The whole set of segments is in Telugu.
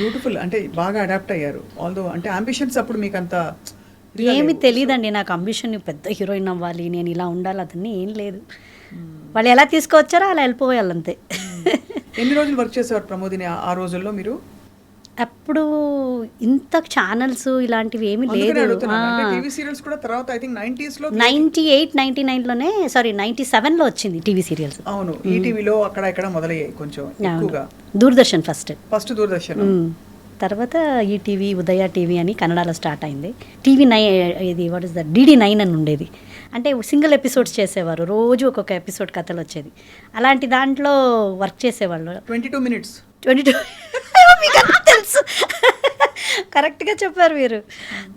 బ్యూటిఫుల్. అంటే బాగా అడాప్ట్ అయ్యారు. ఆల్దో అంటే అంబిషన్స్ అప్పుడు మీకు అంత ఏమి తెలియదండి నాకు అంబిషన్ పెద్ద హీరోయిన్ అవ్వాలి నేను ఇలా ఉండాలి అతన్ని ఏం లేదు. వాళ్ళు ఎలా తీసుకొచ్చారో అలా వెళ్ళిపోవాలి అంతే. ఎన్ని రోజులు వర్క్ చేసేవారు ప్రమోదిని ఆ- ఆ రోజుల్లో మీరు? అప్పుడు ఇంత ఛానల్స్ ఇలాంటివి ఏమీ లేదు. అడుగుతున్నాను అంటే టీవీ సీరియల్స్ కూడా తర్వాత ఐ థింక్ నైన్టీస్లో నైంటీ ఎయిట్ నైంటీ నైన్లోనే సారీ నైంటీ సెవెన్లో వచ్చింది టీవీ సీరియల్స్. అవును ఈటీవీలో అక్కడ ఇక్కడ మొదలయ్యాయి కొంచెం దూరదర్శన్ ఫస్ట్ ఫస్ట్ దూరదర్శన్. తర్వాత ఈ టీవీ ఉదయ టీవీ అని కన్నడలో స్టార్ట్ అయింది. టీవీ నై ఇది what is the DD nine అని ఉండేది. అంటే సింగిల్ ఎపిసోడ్స్ చేసేవారు రోజు ఒక్కొక్క ఎపిసోడ్ కథలు వచ్చేది. అలాంటి దాంట్లో వర్క్ చేసేవాళ్ళు. Twenty two minutes twenty two మీకు తెలుసు? కరెక్ట్గా చెప్పారు మీరు.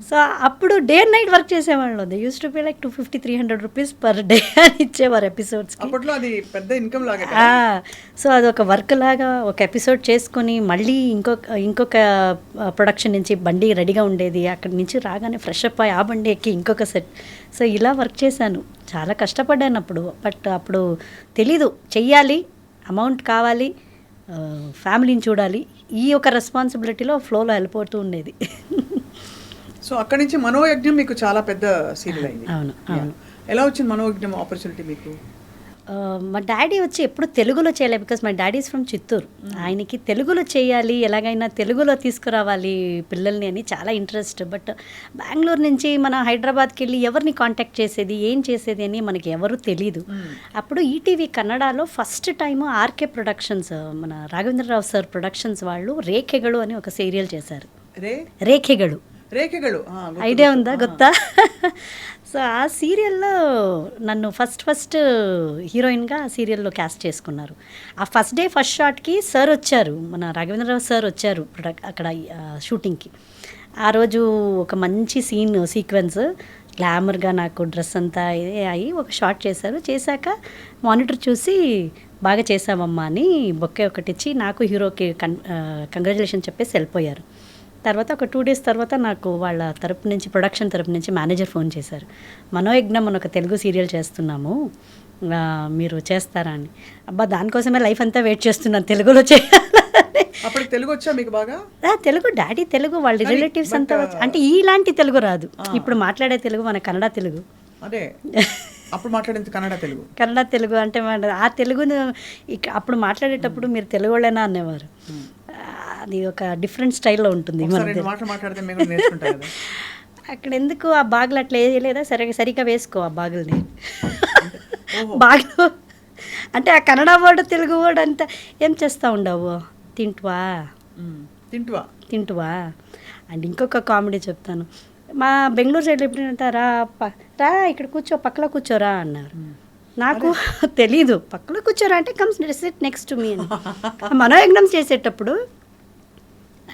సో అప్పుడు డే అండ్ నైట్ వర్క్ చేసేవాళ్ళు. They use to pay like two fifty three hundred rupees per day అని ఇచ్చేవారు ఎపిసోడ్స్కి అప్పట్లో అది పెద్ద ఇన్కమ్ లాగా సో అది ఒక వర్క్ లాగా ఒక ఎపిసోడ్ చేసుకొని మళ్ళీ ఇంకొక ఇంకొక ప్రొడక్షన్ నుంచి బండి రెడీగా ఉండేది. అక్కడి నుంచి రాగానే ఫ్రెష్ అప్ అయ్యి ఆ బండి ఎక్కి ఇంకొక సెట్ సో ఇలా వర్క్ చేశాను. చాలా కష్టపడ్డాను అప్పుడు. బట్ అప్పుడు తెలీదు. చెయ్యాలి. అమౌంట్ కావాలి. ఫ్యామిలీని చూడాలి ఈ ఒక రెస్పాన్సిబిలిటీలో ఫ్లోలో వెళ్ళిపోతూ ఉండేది సో అక్కడి నుంచి మనోయజ్ఞం మీకు చాలా పెద్ద సీరియల్ అయింది అవును. అవును. ఎలా వచ్చింది మనోయజ్ఞం ఆపర్చునిటీ మీకు మా డాడీ వచ్చి ఎప్పుడు తెలుగులో చేయలేదు because my daddy is from Chittoor. ఆయనకి తెలుగులో చేయాలి ఎలాగైనా తెలుగులో తీసుకురావాలి పిల్లల్ని అని చాలా ఇంట్రెస్ట్ బట్ బెంగళూరు నుంచి మన హైదరాబాద్కి వెళ్ళి ఎవరిని కాంటాక్ట్ చేసేది ఏం చేసేది అని మనకి ఎవరు తెలీదు. అప్పుడు ఈటీవీ కన్నడలో ఫస్ట్ టైం ఆర్కే ప్రొడక్షన్స్ మన రాఘవేంద్రరావు సార్ ప్రొడక్షన్స్ వాళ్ళు రేఖెగడు అని ఒక సీరియల్ చేశారు. రేఖెగడు. గుర్తు, ఐడియా. ఉందా? ఆ. సో ఆ సీరియల్లో నన్ను ఫస్ట్ ఫస్ట్ హీరోయిన్గా ఆ సీరియల్లో క్యాస్ట్ చేసుకున్నారు. ఆ ఫస్ట్ డే ఫస్ట్ షాట్కి సార్ వచ్చారు. మన రాఘవేంద్రరావు సార్ వచ్చారు అక్కడ షూటింగ్కి ఆ రోజు ఒక మంచి సీన్ సీక్వెన్స్ గ్లామర్గా నాకు డ్రెస్ అంతా ఇదే అయ్యి ఒక షాట్ చేశారు. చేశాక మానిటర్ చూసి బాగా చేసావమ్మా అని బొక్కే ఒకటిచ్చి నాకు హీరోకి కన్ కంగ్రాచులేషన్ చెప్పేసి వెళ్ళిపోయారు. తర్వాత ఒక టూ డేస్ తర్వాత నాకు వాళ్ళ తరపు నుంచి ప్రొడక్షన్ తరపు నుంచి మేనేజర్ ఫోన్ చేశారు. మనోయజ్ఞం అని ఒక తెలుగు సీరియల్ చేస్తున్నాము. మీరు చేస్తారా అని. అబ్బా దానికోసమే లైఫ్ అంతా వెయిట్ చేస్తున్నాను తెలుగులో చేయాలని అప్పటికి తెలుగు వచ్చా మీకు బాగా? తెలుగు డాడీ తెలుగు వాళ్ళ రిలేటివ్స్ అంతా అంటే ఇలాంటి తెలుగు రాదు. ఇప్పుడు మాట్లాడే తెలుగు మన కన్నడ తెలుగు. అదే. అప్పుడు మాట్లాడేది కన్నడ తెలుగు? కన్నడ తెలుగు అంటే మన- ఆ తెలుగును అప్పుడు మాట్లాడేటప్పుడు మీరు తెలుగు వాళ్ళేనా అనేవారు. అది ఒక డిఫరెంట్ స్టైల్లో ఉంటుంది అక్కడ ఎందుకు ఆ బాగులు అట్లా వేయలేదా? సరిగా సరిగ్గా వేసుకో ఆ బాగుల్ని. బాగులు. అంటే ఆ కన్నడ వర్డ్ తెలుగు వర్డ్ అంతా ఏం చేస్తూ ఉండవు? తింటువా? తింటువా? తింటువా? అండ్ ఇంకొక కామెడీ చెప్తాను. మా బెంగళూరు సైడ్ ఎప్పుడంటే రా రా ఇక్కడ కూర్చో పక్కలో కూర్చోరా అన్నారు. నాకు తెలీదు. పక్కలో కూర్చోరా అంటే కమ్స్ సిట్ నెక్స్ట్ మీ అని. మనోయజ్ఞం చేసేటప్పుడు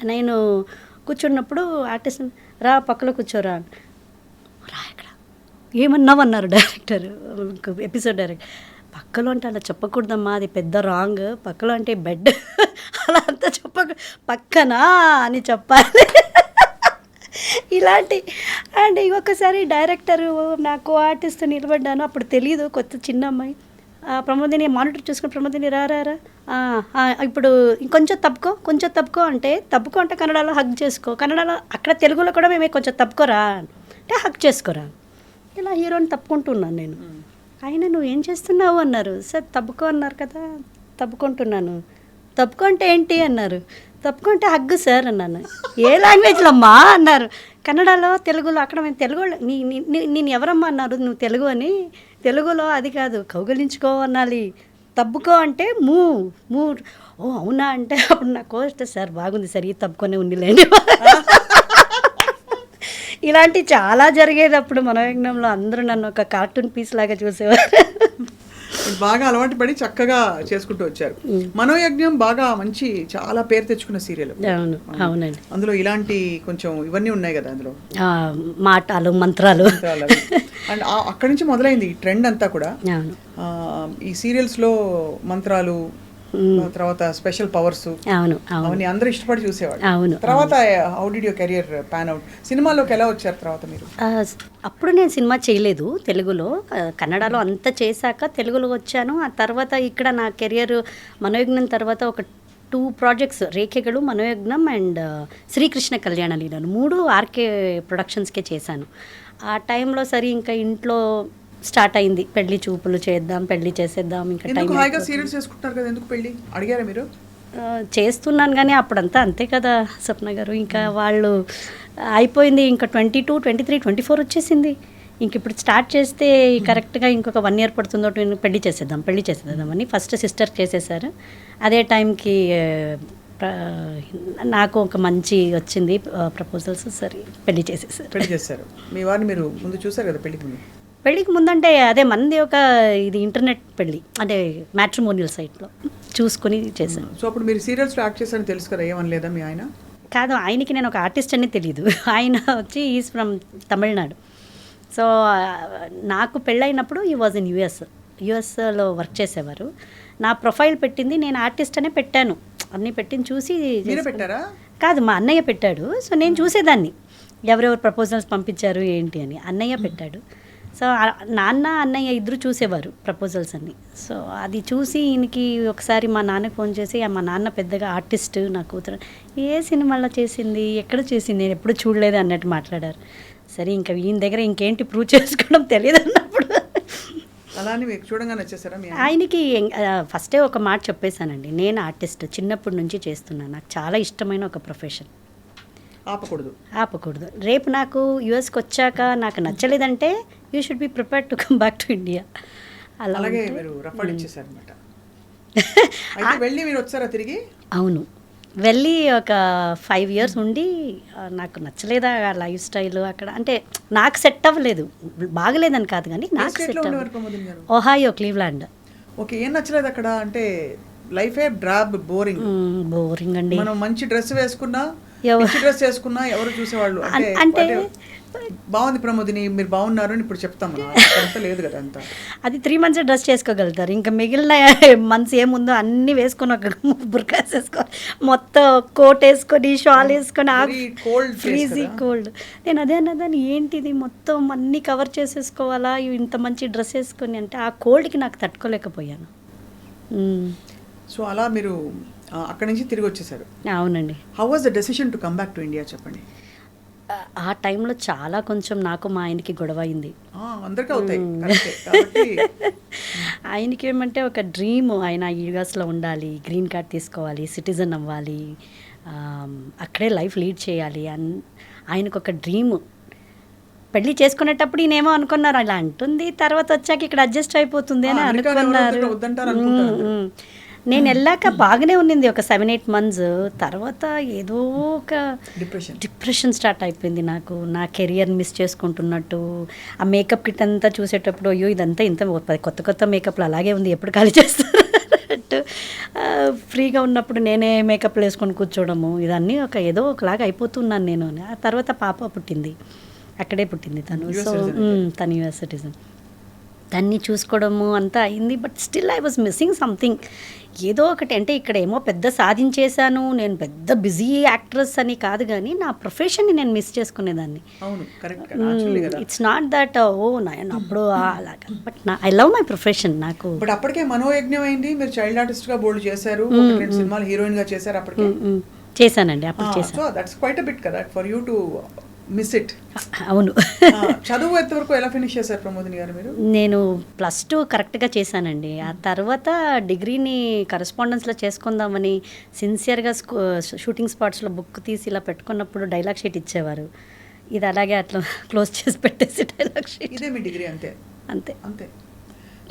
నేను కూర్చున్నప్పుడు ఆర్టిస్ట్ రా పక్కలో కూర్చోరా. రా ఇక్కడ. ఏమన్నావు అన్నారు డైరెక్టర్ ఎపిసోడ్ డైరెక్టర్ పక్కలో అంటే అలా చెప్పకూడదమ్మా అది పెద్ద రాంగ్ పక్కలో అంటే బెడ్ అలా అంతా చెప్పక పక్కనా? అని చెప్పాలి. ఇలాంటి అండ్ ఇంకొకసారి డైరెక్టర్ నాకు ఆర్టిస్ట్ నిలబడ్డాను. అప్పుడు తెలియదు కొత్త చిన్న అమ్మాయి. ప్రమోదిని మానిటర్ చూసుకుని ప్రమోదిని రారా రా ఆ, ఇప్పుడు ఇంకొంచెం తప్పుకో కొంచెం తప్పుకో అంటే తప్పుకో అంటే కన్నడలో హగ్ చేసుకో. కన్నడలో అక్కడ తెలుగులో కూడా మేమే కొంచెం తప్పుకోరా అంటే హగ్ చేసుకోరా. ఇలా హీరోని తప్పుకుంటున్నాను నేను. ఆయన నువ్వు ఏం చేస్తున్నావు అన్నారు. సార్ తప్పుకో అన్నారు కదా తప్పుకుంటున్నాను. తప్పుకో అంటే ఏంటి అన్నారు. తప్పుకుంటే హగ్గు సార్ అన్నాను. ఏ లాంగ్వేజ్లో అమ్మా అన్నారు. కన్నడలో తెలుగులో అక్కడ మేము తెలుగు నీ నేను ఎవరమ్మా అన్నారు నువ్వు తెలుగు అని. తెలుగులో అది కాదు కౌగలించుకో అనాలి. తప్పుకో అంటే మూ మూ. ఓ అవునా అంటే అప్పుడు నాకు కోస్తే సార్ బాగుంది సార్ ఈ తప్పుకొనే ఉండిలేండి. ఇలాంటి చాలా జరిగేది అప్పుడు మనోయజ్ఞంలో అందరూ నన్ను ఒక కార్టూన్ పీస్ లాగా చూసేవారు. బాగా అలవాటు పడి చక్కగా చేసుకుంటూ వచ్చారు. మనోయజ్ఞం బాగా మంచి చాలా పేరు తెచ్చుకున్న సీరియల్. అవును అవునండి. అందులో ఇలాంటి కొంచెం ఇవన్నీ ఉన్నాయి కదా అందులో? మాటలు మంత్రాలు. అండ్ అక్కడి నుంచి మొదలైంది ఈ ట్రెండ్ అంతా కూడా. ఈ సీరియల్స్లో మంత్రాలు తర్వాత స్పెషల్ పవర్స్ అవును అవును. అందరూ ఇష్టపడి చూసేవాళ్ళు. అవును తర్వాత how did your career pan out సినిమాలోకి ఎలా వచ్చారు తర్వాత మీరు? అప్పుడు నేను సినిమా చేయలేదు తెలుగులో. కన్నడలో అంతా చేశాక తెలుగులో వచ్చాను. ఆ తర్వాత ఇక్కడ నా కెరియర్ మనోజ్ఞం తర్వాత ఒక టూ ప్రాజెక్ట్స్ రేఖెಗಳು మనోయజ్ఞం అండ్ శ్రీకృష్ణ కళ్యాణ లీలలు. మూడు ఆర్కే ప్రొడక్షన్స్కే చేశాను. ఆ టైంలో సరే ఇంకా ఇంట్లో స్టార్ట్ అయింది. పెళ్ళి చూపులు చేద్దాం పెళ్ళి చేసేద్దాం ఇంకా టైం హాయిగా సీరియల్స్ చేసుకుంటారు కదా? ఎందుకు పెళ్ళి అడిగారా మీరు? చేస్తున్నాను కానీ అప్పుడంతా అంతే కదా స్వప్న గారు. ఇంకా వాళ్ళు అయిపోయింది. ఇంకా twenty two twenty three twenty four వచ్చేసింది. ఇంక ఇప్పుడు స్టార్ట్ చేస్తే కరెక్ట్గా ఇంకొక వన్ ఇయర్ పడుతుందో ట్వంటీ పెళ్ళి చేసేద్దాం పెళ్ళి చేసేద్దాం అని ఫస్ట్ సిస్టర్ చేసేసారు. అదే టైంకి నాకు ఒక మంచి వచ్చింది ప్రపోజల్స్ సరే పెళ్ళి చేసేసారు. పెళ్ళి చేశారు. మీ వారిని మీరు ముందు చూసారు కదా పెళ్ళికి పెళ్ళికి ముందంటే అదే మంది ఒక ఇది ఇంటర్నెట్ పెళ్ళి అంటే మ్యాట్రిమోనియల్ సైట్లో చూసుకొని చేశాను. సో అప్పుడు మీరు సీరియల్స్లో యాక్ట్ చేశారని తెలుసు కదా ఏమని లేదా మీ ఆయన? కాదు ఆయనకి నేను ఒక ఆర్టిస్ట్ అని తెలియదు ఆయన వచ్చి ఈజ్ ఫ్రమ్ తమిళనాడు సో నాకు పెళ్ళైనప్పుడు ఈ వాజ్ ఇన్ యుఎస్ యుఎస్లో వర్క్ చేసేవారు. నా ప్రొఫైల్ పెట్టింది నేను ఆర్టిస్ట్ అనే పెట్టాను. అన్నీ పెట్టింది చూసి. పెట్టారా? కాదు మా అన్నయ్య పెట్టాడు. సో నేను చూసేదాన్ని. ఎవరెవరు ప్రపోజల్స్ పంపించారు ఏంటి అని. అన్నయ్య పెట్టాడు. సో నాన్న అన్నయ్య ఇద్దరు చూసేవారు ప్రపోజల్స్ అన్ని. సో అది చూసి ఈయనకి ఒకసారి మా నాన్నకి ఫోన్ చేసి "ఆ, మా నాన్న పెద్దగా ఆర్టిస్ట్ నా కూతురు. ఏ సినిమాలో చేసింది? ఎక్కడ చేసింది? నేను ఎప్పుడు చూడలేదు అన్నట్టు మాట్లాడారు. సరే ఇంకా ఈయన దగ్గర ఇంకేంటి ప్రూవ్ చేసుకోవడం తెలియదు అన్నప్పుడు? ఆయనకి ఫస్టే ఒక మాట చెప్పేశానండి. నేను ఆర్టిస్ట్ చిన్నప్పటి నుంచి చేస్తున్నాను. నాకు చాలా ఇష్టమైన ఒక ప్రొఫెషన్. ఆపకూడదు. ఆపకూడదు. రేపు నాకు యుఎస్కి వచ్చాక నాకు నచ్చలేదంటే you should be prepare to come back to India అలా అలాగే మీరు వెళ్ళి మీరు వచ్చారా తిరిగి? అవును. వెళ్ళి ఒక ఫైవ్ ఇయర్స్ ఉండి నాకు నచ్చలేదా ఆ లైఫ్ స్టైల్ అక్కడ? అంటే నాకు సెట్ అవ్వలేదు. బాగలేదని కాదు కానీ నాకు సెట్ అవ్వలేదు. ఒహాయో క్లీవ్లాండ్ ఓకే ఏం నచ్చలేదు అక్కడ? అంటే లైఫే డ్రాబ్ బోరింగ్ బోరింగ్ అండి. మనం మంచి డ్రెస్ వేసుకున్నా డ్రెస్ వేసుకున్నా ఎవరు చూసేవాళ్ళు? అంటే బాగుంది ప్రమోదిని మీరు బాగున్నారు అని ఇప్పుడు చెప్తాం లేదు కదా అంత. అది త్రీ మంత్స్ డ్రెస్ చేసుకోగలుగుతారు. ఇంకా మిగిలిన మంత్స్ ఏముందో అన్నీ వేసుకొని ఒక బుర్కాస్ వేసుకొని మొత్తం కోట్ వేసుకొని షాల్ వేసుకొని place ఫ్రీజీ. కోల్డ్ నేను అదే అన్నదాన్ని ఏంటిది? మొత్తం అన్నీ కవర్ చేసేసుకోవాలా? ఇంత మంచి డ్రెస్ వేసుకొని అంటే ఆ కోల్డ్కి నాకు తట్టుకోలేకపోయాను. సో అలా మీరు అక్కడి నుంచి తిరిగి వచ్చేసారు. అవునండి. How was the decision to come back to India చెప్పండి? ఆ- టైంలో చాలా కొంచెం నాకు మా ఆయనకి గొడవ అయింది. ఆయనకి ఏమంటే ఒక డ్రీమ్ ఆయన యూఎస్లో ఉండాలి గ్రీన్ కార్డ్ తీసుకోవాలి సిటిజన్ అవ్వాలి అక్కడే లైఫ్ లీడ్ చేయాలి అన్ ఆయనకు ఒక డ్రీమ్. పెళ్ళి చేసుకునేటప్పుడు ఈయనేమో అనుకున్నారు అలా అంటుంది తర్వాత వచ్చాక ఇక్కడ అడ్జస్ట్ అయిపోతుంది అని అనుకున్నారు. నేను వెళ్ళాక బాగానే ఉన్నింది ఒక సెవెన్ ఎయిట్ మంత్స్ తర్వాత ఏదో ఒక డిప్రెషన్ డిప్రెషన్ స్టార్ట్ అయిపోయింది నాకు. నా కెరియర్ మిస్ చేసుకుంటున్నట్టు ఆ మేకప్ కిట్ అంతా చూసేటప్పుడు అయ్యో ఇదంతా ఇంత కొత్త కొత్త మేకప్లు అలాగే ఉంది ఎప్పుడు ఖాళీ చేస్తారు అన్నట్టు ఫ్రీగా ఉన్నప్పుడు నేనే మేకప్లు వేసుకొని కూర్చోవడము ఇదన్నీ ఒక ఏదో ఒకలాగా అయిపోతున్నాను నేను. ఆ తర్వాత పాప పుట్టింది. అక్కడే పుట్టింది తను. సో మ్, తను యుఎస్ సిటిజన్ దాన్ని చూసుకోవడము అంతా అయింది. But still I was missing something. ఏదో ఒకటి అంటే ఇక్కడ ఏమో పెద్ద సాధించేశాను నేను పెద్ద బిజీ యాక్ట్రెస్ అని కాదు కానీ నా ప్రొఫెషన్ని నేను మిస్ చేసుకునేదాన్ని. ఇట్స్ నాట్ దట్ ఓ నేను అప్పుడు అలాగా. బట్ నా ఐ లవ్ మై ప్రొఫెషన్ నాకు బట్ అప్పటికే మనోయజ్ఞం అయింది. మీరు చైల్డ్ ఆర్టిస్ట్గా బోల్డ్ చేశారు. రెండు సినిమాలు హీరోయిన్గా చేశారు అప్పటికే. చేశానండి అప్పుడు చేశాను. దట్స్ క్వైట్ అ బిట్ కదా for you to miss it. అవును. చదువు ఎంతవరకు ఎలా ఫినిష్ చేశారు ప్రమోదిని గారు మీరు? నేను ప్లస్ టూ కరెక్ట్గా చేశానండి. ఆ తర్వాత డిగ్రీని కరస్పాండెన్స్లో చేసుకుందామని సిన్సియర్గా షూటింగ్ స్పాట్స్లో బుక్ తీసి ఇలా పెట్టుకున్నప్పుడు డైలాగ్ షీట్ ఇచ్చేవారు. ఇది అలాగే అట్లా క్లోజ్ చేసి పెట్టేసి డైలాగ్ షీట్ ఇదే మీ డిగ్రీ అంతే. అంతే. అంతే.